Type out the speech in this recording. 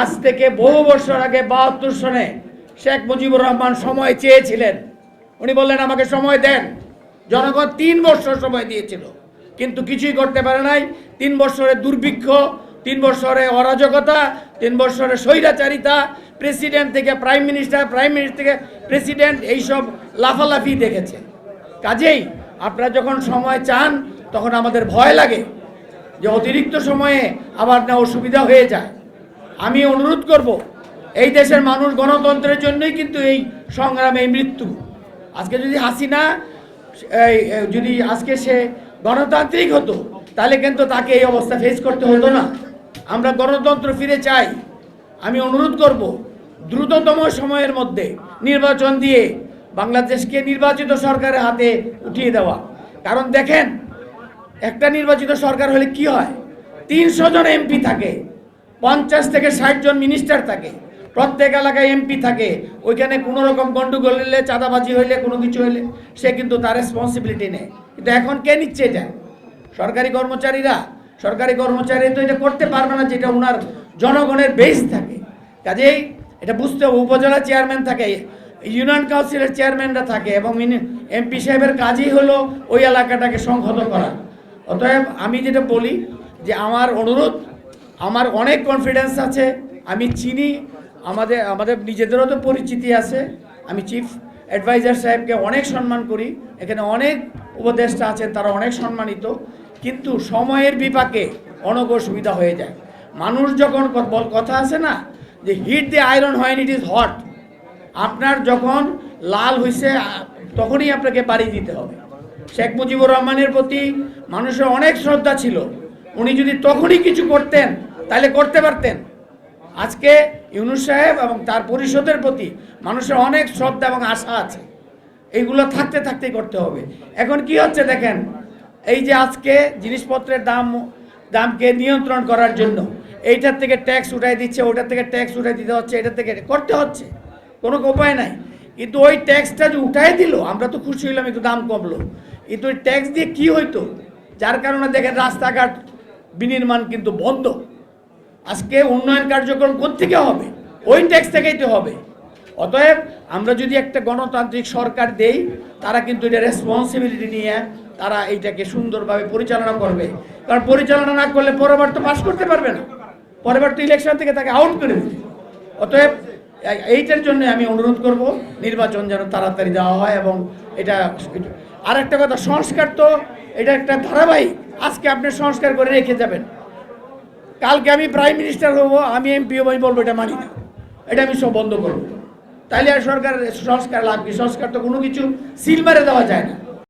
আজ থেকে বহু বছর আগে বাহাত্তর সনে শেখ মুজিবুর রহমান সময় চেয়েছিলেন। উনি বললেন, আমাকে সময় দেন। জনগণ তিন বছর সময় দিয়েছিল, কিন্তু কিছুই করতে পারে নাই। তিন বছরের দুর্ভিক্ষ, তিন বছরে অরাজকতা, তিন বছরে স্বৈরাচারিতা, প্রেসিডেন্ট থেকে প্রাইম মিনিস্টার প্রাইম মিনিস্টার থেকে প্রেসিডেন্ট এইসব লাফালাফি দেখেছে। কাজেই আপনারা যখন সময় চান, তখন আমাদের ভয় লাগে যে অতিরিক্ত সময়ে আবার না অসুবিধা হয়ে যায়। আমি অনুরোধ করব, এই দেশের মানুষ গণতন্ত্রের জন্যই কিন্তু এই সংগ্রামে মৃত্যু। আজকে যদি হাসিনা যদি আজকে সে গণতান্ত্রিক হতো, তাহলে কিন্তু তাকে এই অবস্থা ফেস করতে হতো না। আমরা গণতন্ত্র ফিরে চাই। আমি অনুরোধ করব, দ্রুততম সময়ের মধ্যে নির্বাচন দিয়ে বাংলাদেশকে নির্বাচিত সরকারের হাতে উঠিয়ে দেওয়া। কারণ দেখেন, একটা নির্বাচিত সরকার হলে কি হয়? তিনশো জন এমপি থাকে। পঞ্চাশ থেকে ষাট জন মিনিস্টার থাকে। প্রত্যেক এলাকায় এমপি থাকে। ওইখানে কোনো রকম গন্ডগোল হলে চাঁদাবাজি হইলে, কোনো কিছু হইলে, সে কিন্তু তার রেসপন্সিবিলিটি নেয়। কিন্তু এখন কে নিচ্ছে এটা? সরকারি কর্মচারীরা? সরকারি কর্মচারী তো এটা করতে পারবে না যেটা ওনার জনগণের বেস থাকে। কাজেই এটা বুঝতে হবে, উপজেলা চেয়ারম্যান থাকে ইউনিয়ন কাউন্সিলের চেয়ারম্যানরা থাকে এবং এমপি সাহেবের কাজই হলো ওই এলাকাটাকে সংহত করা। অতএব আমি যেটা বলি যে আমার অনুরোধ আমার অনেক কনফিডেন্স আছে, আমি চিনি, আমাদের আমাদের নিজেদেরও তো পরিচিতি আছে। আমি চিফ অ্যাডভাইজার সাহেবকে অনেক সম্মান করি, এখানে অনেক উপদেষ্টা আছেন, তারা অনেক সম্মানিত। কিন্তু সময়ের বিপাকে অনেক অসুবিধা হয়ে যায়। মানুষ যখন বল- কথা আছে না, যে হিট দি আয়রন হয় ইট ইজ হট আপনার যখন লাল হয়েছে তখনই আপনাকে বাড়ি দিতে হবে। শেখ মুজিবুর রহমানের প্রতি মানুষের অনেক শ্রদ্ধা ছিল। উনি যদি তখনই কিছু করতেন তাহলে করতে পারতেন। আজকে ইউনুস সাহেব এবং তার পরিষদের প্রতি মানুষের অনেক শ্রদ্ধা এবং আশা আছে। এইগুলো থাকতে থাকতেই করতে হবে। এখন কি হচ্ছে দেখেন, এই যে আজকে জিনিসপত্রের দাম, দামকে নিয়ন্ত্রণ করার জন্য এইটার থেকে ট্যাক্স উঠাই দিচ্ছে, ওটার থেকে ট্যাক্স উঠাই দিতে হচ্ছে এটা থেকে করতে হচ্ছে। কোনো উপায় নাই। কিন্তু ওই ট্যাক্সটা যে উঠাই দিল, আমরা তো খুশি হইলাম, একটু দাম কমলো। কিন্তু ওই ট্যাক্স দিয়ে কি হইতো? যার কারণে দেখেন রাস্তাঘাট বিনির্মাণ কিন্তু বন্ধ। আজকে উন্নয়ন কার্যক্রম কোথেকে হবে? ওই ট্যাক্স থেকেই তো হবে। অতএব আমরা যদি একটা গণতান্ত্রিক সরকার দেই, তারা কিন্তু এটা রেসপন্সিবিলিটি নিয়ে তারা এইটাকে সুন্দরভাবে পরিচালনা করবে। কারণ পরিচালনা না করলে পরবার তো পাশ করতে পারবে না। পরবার তো ইলেকশন থেকে তাকে আউট করে দেবে। অতএব এইটার জন্য আমি অনুরোধ করব, নির্বাচন যেন তাড়াতাড়ি দেওয়া হয় এবং এটা আর একটা কথা, সংস্কার তো, এটা একটা ধারাবাহিক। আজকে আপনি সংস্কার করে রেখে যাবেন। কালকে আমি প্রাইম মিনিস্টার হব, আমি এমপি হব, আমি বলব, এটা মানি না। এটা আমি সব বন্ধ করব। তাইলে আর সরকার সংস্কার লাভ কি? সংস্কার তো কোনো কিছু সিলভারে দেওয়া যায় না।